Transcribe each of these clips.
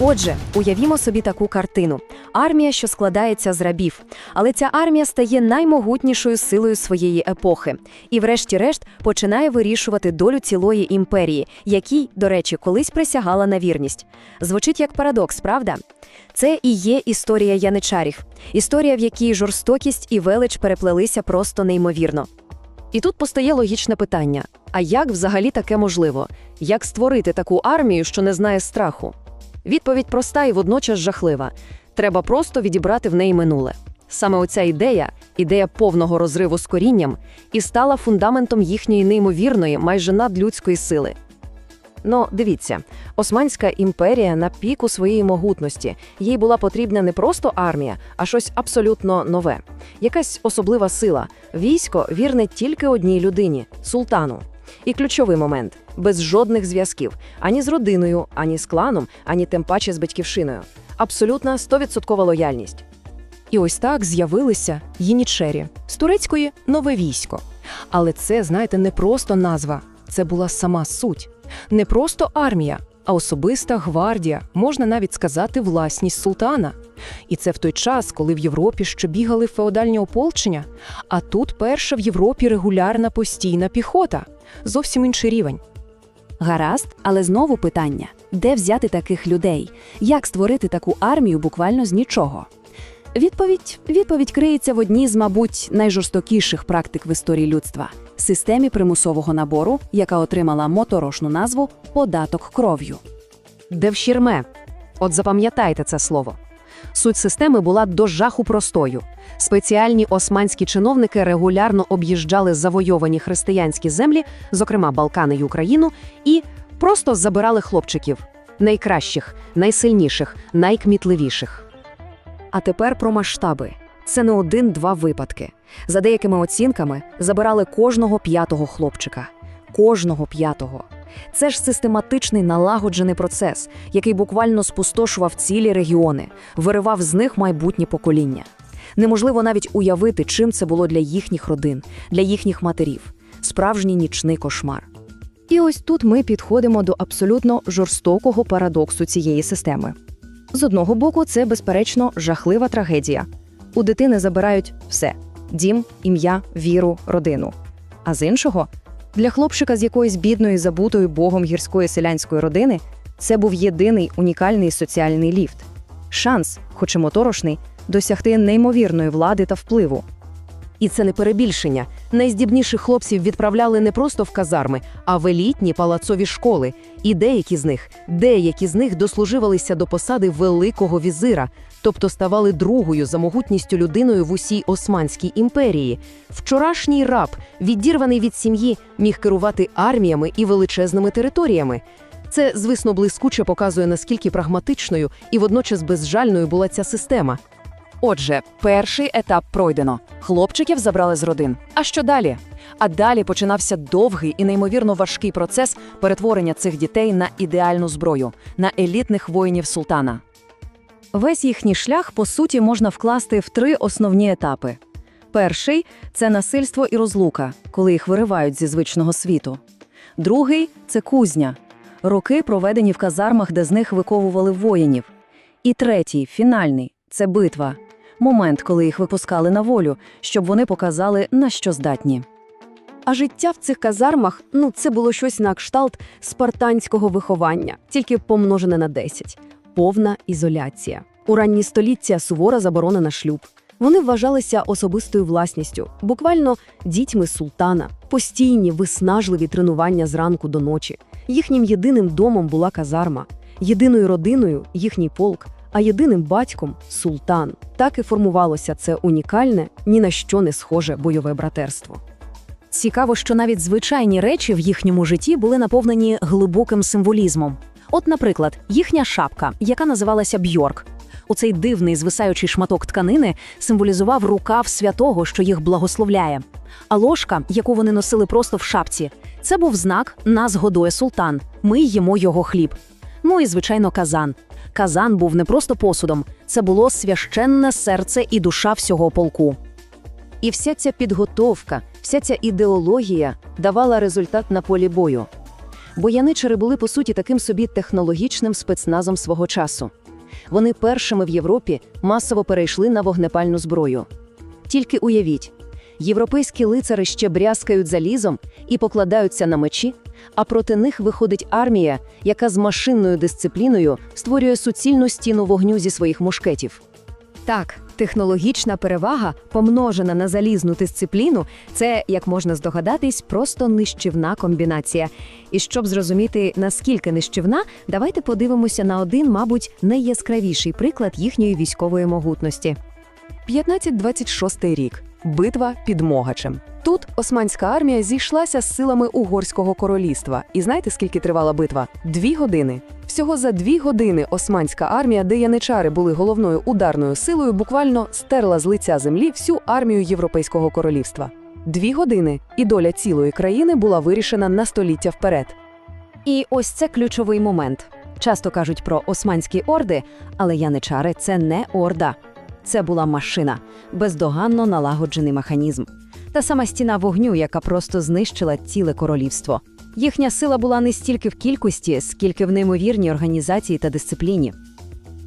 Отже, уявімо собі таку картину: армія, що складається з рабів, але ця армія стає наймогутнішою силою своєї епохи, і, врешті-решт, починає вирішувати долю цілої імперії, якій, до речі, колись присягала на вірність. Звучить як парадокс, правда? Це і є історія яничарів, історія, в якій жорстокість і велич переплелися просто неймовірно. І тут постає логічне питання: а як взагалі таке можливо? Як створити таку армію, що не знає страху? Відповідь проста і водночас жахлива. Треба просто відібрати в неї минуле. Саме оця ідея, ідея повного розриву з корінням, і стала фундаментом їхньої неймовірної, майже надлюдської сили. Ну, дивіться, Османська імперія на піку своєї могутності. Їй була потрібна не просто армія, а щось абсолютно нове. Якась особлива сила. Військо вірне тільки одній людині султану. І ключовий момент без жодних зв'язків ані з родиною, ані з кланом, ані тим паче з батьківщиною. Абсолютна 100% лояльність. І ось так з'явилися Єнічері з турецької нове військо. Але це, знаєте, не просто назва, це була сама суть. Не просто армія, а особиста гвардія, можна навіть сказати, власність султана. І це в той час, коли в Європі ще бігали феодальні ополчення, а тут перша в Європі регулярна постійна піхота. Зовсім інший рівень. Гаразд, але знову питання: де взяти таких людей? Як створити таку армію буквально з нічого? Відповідь відповідь криється в одній з, мабуть, найжорстокіших практик в історії людства системі примусового набору, яка отримала моторошну назву податок кров'ю. Девшірме. От запам'ятайте це слово. Суть системи була до жаху простою. Спеціальні османські чиновники регулярно об'їжджали завойовані християнські землі, зокрема Балкани й Україну, і просто забирали хлопчиків найкращих, найсильніших, найкмітливіших. А тепер про масштаби. Це не один-два випадки. За деякими оцінками забирали кожного п'ятого хлопчика. Кожного п'ятого. Це ж систематичний налагоджений процес, який буквально спустошував цілі регіони, виривав з них майбутнє покоління. Неможливо навіть уявити, чим це було для їхніх родин, для їхніх матерів. Справжній нічний кошмар. І ось тут ми підходимо до абсолютно жорстокого парадоксу цієї системи. З одного боку, це, безперечно, жахлива трагедія. У дитини забирають все: дім, ім'я, віру, родину. А з іншого, для хлопчика з якоїсь бідної, забутої богом гірської селянської родини це був єдиний унікальний соціальний ліфт шанс, хоч і моторошний, досягти неймовірної влади та впливу. І це не перебільшення. Найздібніших хлопців відправляли не просто в казарми, а в елітні палацові школи. І деякі з них, деякі з них дослуживалися до посади великого візира, тобто ставали другою за могутністю людиною в усій Османській імперії. Вчорашній раб, відірваний від сім'ї, міг керувати арміями і величезними територіями. Це, звісно, блискуче показує, наскільки прагматичною і водночас безжальною була ця система. Отже, перший етап пройдено. Хлопчиків забрали з родин. А що далі? А далі починався довгий і неймовірно важкий процес перетворення цих дітей на ідеальну зброю, на елітних воїнів султана. Весь їхній шлях, по суті, можна вкласти в три основні етапи. Перший це насильство і розлука, коли їх виривають зі звичного світу. Другий це кузня, роки, проведені в казармах, де з них виковували воїнів. І третій фінальний це битва момент, коли їх випускали на волю, щоб вони показали, на що здатні. А життя в цих казармах ну це було щось на кшталт спартанського виховання, тільки помножене на 10. Повна ізоляція. У ранні століття сувора заборона на шлюб. Вони вважалися особистою власністю, буквально дітьми султана, постійні виснажливі тренування зранку до ночі. Їхнім єдиним домом була казарма, єдиною родиною їхній полк, а єдиним батьком султан. Так і формувалося це унікальне, ні на що не схоже бойове братерство. Цікаво, що навіть звичайні речі в їхньому житті були наповнені глибоким символізмом. От, наприклад, їхня шапка, яка називалася Бьорк. У цей дивний звисаючий шматок тканини символізував рукав святого, що їх благословляє. А ложка, яку вони носили просто в шапці, це був знак нас годує султан. Ми їмо його хліб. Ну і звичайно, казан. Казан був не просто посудом, це було священне серце і душа всього полку. І вся ця підготовка, вся ця ідеологія давала результат на полі бою. Бо яничари були, по суті, таким собі технологічним спецназом свого часу. Вони першими в Європі масово перейшли на вогнепальну зброю. Тільки уявіть, європейські лицари ще брязкають залізом і покладаються на мечі, а проти них виходить армія, яка з машинною дисципліною створює суцільну стіну вогню зі своїх мушкетів. Так, технологічна перевага, помножена на залізну дисципліну, це, як можна здогадатись, просто нищівна комбінація. І щоб зрозуміти, наскільки нищівна, давайте подивимося на один, мабуть, найяскравіший приклад їхньої військової могутності. 1526 рік. Битва під Могачем. Тут османська армія зійшлася з силами Угорського королівства. І знаєте, скільки тривала битва? Дві години. Всього за дві години османська армія, де яничари були головною ударною силою, буквально стерла з лиця землі всю армію Європейського королівства. Дві години, і доля цілої країни була вирішена на століття вперед. І ось це ключовий момент. Часто кажуть про османські орди, але яничари це не орда. Це була машина, бездоганно налагоджений механізм. Та сама стіна вогню, яка просто знищила ціле королівство. Їхня сила була не стільки в кількості, скільки в неймовірній організації та дисципліні.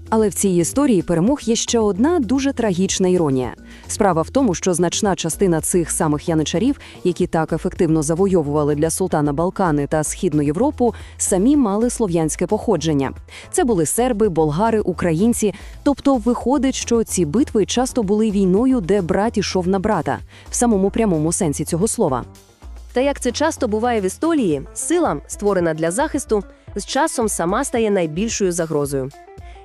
Але в цій історії перемог є ще одна дуже трагічна іронія. Справа в тому, що значна частина цих самих яничарів, які так ефективно завойовували для султана Балкани та Східну Європу, самі мали слов'янське походження. Це були серби, болгари, українці. Тобто, виходить, що ці битви часто були війною, де брат ішов на брата, в самому прямому сенсі цього слова. Та як це часто буває в історії, сила, створена для захисту, з часом сама стає найбільшою загрозою.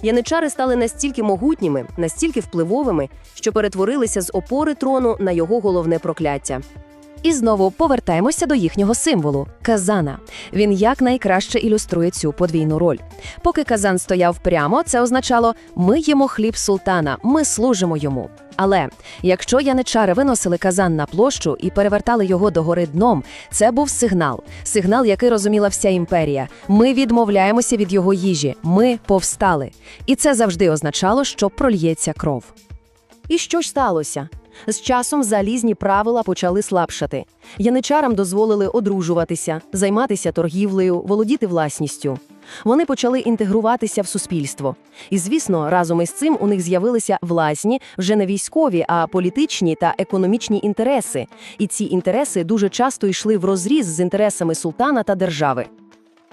Яничари стали настільки могутніми, настільки впливовими, що перетворилися з опори трону на його головне прокляття. І знову повертаємося до їхнього символу казана. Він якнайкраще ілюструє цю подвійну роль. Поки казан стояв прямо, це означало ми їмо хліб султана, ми служимо йому. Але якщо яничари виносили казан на площу і перевертали його догори дном, це був сигнал. Сигнал, який розуміла вся імперія. Ми відмовляємося від його їжі, ми повстали. І це завжди означало, що прольється кров. І що ж сталося? З часом залізні правила почали слабшати. Яничарам дозволили одружуватися, займатися торгівлею, володіти власністю. Вони почали інтегруватися в суспільство. І, звісно, разом із цим у них з'явилися власні, вже не військові, а політичні та економічні інтереси. І ці інтереси дуже часто йшли в розріз з інтересами султана та держави.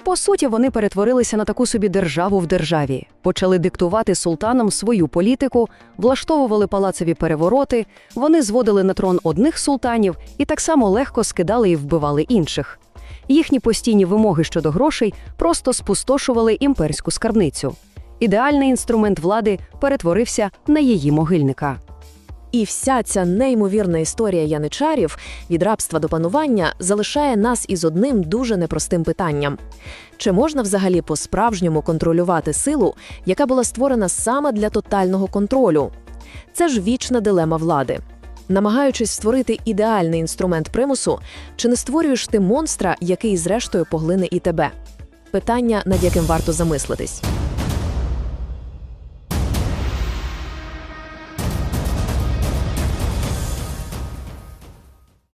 По суті, вони перетворилися на таку собі державу в державі, почали диктувати султанам свою політику, влаштовували палацові перевороти, вони зводили на трон одних султанів і так само легко скидали і вбивали інших. Їхні постійні вимоги щодо грошей просто спустошували імперську скарбницю. Ідеальний інструмент влади перетворився на її могильника. І вся ця неймовірна історія яничарів від рабства до панування залишає нас із одним дуже непростим питанням: чи можна взагалі по-справжньому контролювати силу, яка була створена саме для тотального контролю? Це ж вічна дилема влади. Намагаючись створити ідеальний інструмент примусу, чи не створюєш ти монстра, який зрештою поглине і тебе? Питання, над яким варто замислитись.